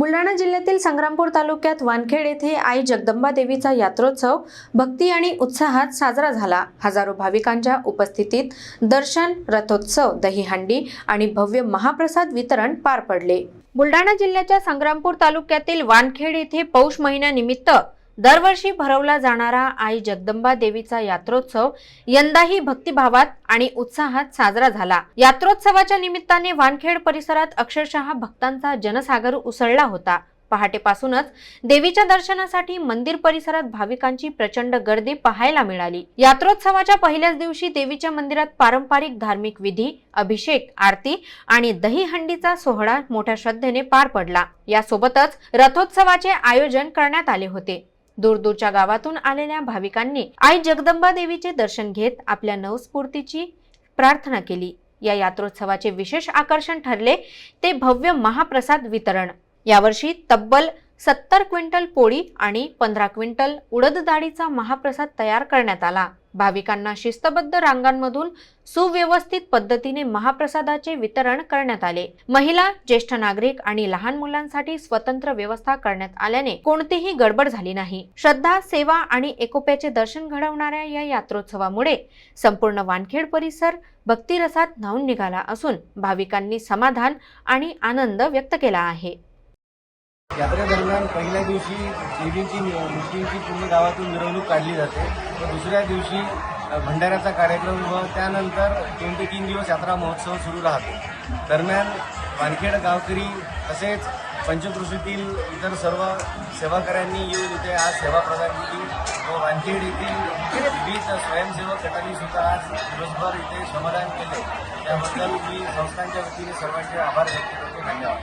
बुलढाणा जिल्ह्यातील संग्रामपूर तालुक्यात वानखेड येथे आई जगदंबा देवीचा यात्रोत्सव भक्ती आणि उत्साहात साजरा झाला. हजारो भाविकांच्या उपस्थितीत दर्शन रथोत्सव दहीहंडी आणि भव्य महाप्रसाद वितरण पार पडले. बुलढाणा जिल्ह्याच्या संग्रामपूर तालुक्यातील वानखेड येथे पौष महिन्यानिमित्त दरवर्षी भरवला जाणारा आई जगदंबा देवीचा यात्रोत्सव यंदाही भक्तिभावात आणि उत्साहात साजरा झाला. यात्रोत्सवाच्या निमित्ताने वानखेड परिसरात अक्षरशः भक्तांचा जनसागर उसळला होता. पहाटेपासूनच देवीच्या दर्शनासाठी मंदिर परिसरात भाविकांची प्रचंड गर्दी पाहायला मिळाली. यात्रोत्सवाच्या पहिल्याच दिवशी देवीच्या मंदिरात पारंपरिक धार्मिक विधी अभिषेक आरती आणि दहीहंडीचा सोहळा मोठ्या श्रद्धेने पार पडला. यासोबतच रथोत्सवाचे आयोजन करण्यात आले होते. दूरदूरच्या गावातून आलेल्या भाविकांनी आई जगदंबा देवीचे दर्शन घेत आपल्या नवस्फूर्तीची प्रार्थना केली. या यात्रोत्सवाचे विशेष आकर्षण ठरले ते भव्य महाप्रसाद वितरण. यावर्षी तब्बल सत्तर क्विंटल पोळी आणि पंधरा क्विंटल उडद डाळीचा महाप्रसाद तयार करण्यात आला. भाविकांना शिस्तबद्ध रांगांमधून सुव्यवस्थित पद्धतीने महाप्रसादाचे वितरण करण्यात आले. महिला ज्येष्ठ नागरिक आणि लहान मुलांसाठी स्वतंत्र व्यवस्था करण्यात आल्याने कोणतीही गडबड झाली नाही. श्रद्धा सेवा आणि एकोप्याचे दर्शन घडवणाऱ्या या यात्रोत्सवामुळे संपूर्ण वानखेड परिसर भक्तिरसात न्हावून निघाला असून भाविकांनी समाधान आणि आनंद व्यक्त केला आहे. यात्रेदरम्यान पहिल्या दिवशी देवींची मूर्तींची पूर्ण गावातून मिरवणूक काढली जाते. व दुसऱ्या दिवशी भंडाऱ्याचा कार्यक्रम व त्यानंतर दोन ते तीन दिवस यात्रा महोत्सव सुरू राहतो. दरम्यान वानखेड गावकरी तसेच पंचकृषीतील इतर सर्व सेवाकऱ्यांनी येऊन इथे आज सेवा प्रदान केली. व वानखेड येथील विविध स्वयंसेवक गटांनी सुद्धा आज दिवसभर इथे श्रमदान केले. त्याबद्दल मी संस्थांच्या वतीने सर्वांचे आभार व्यक्त करतो. धन्यवाद.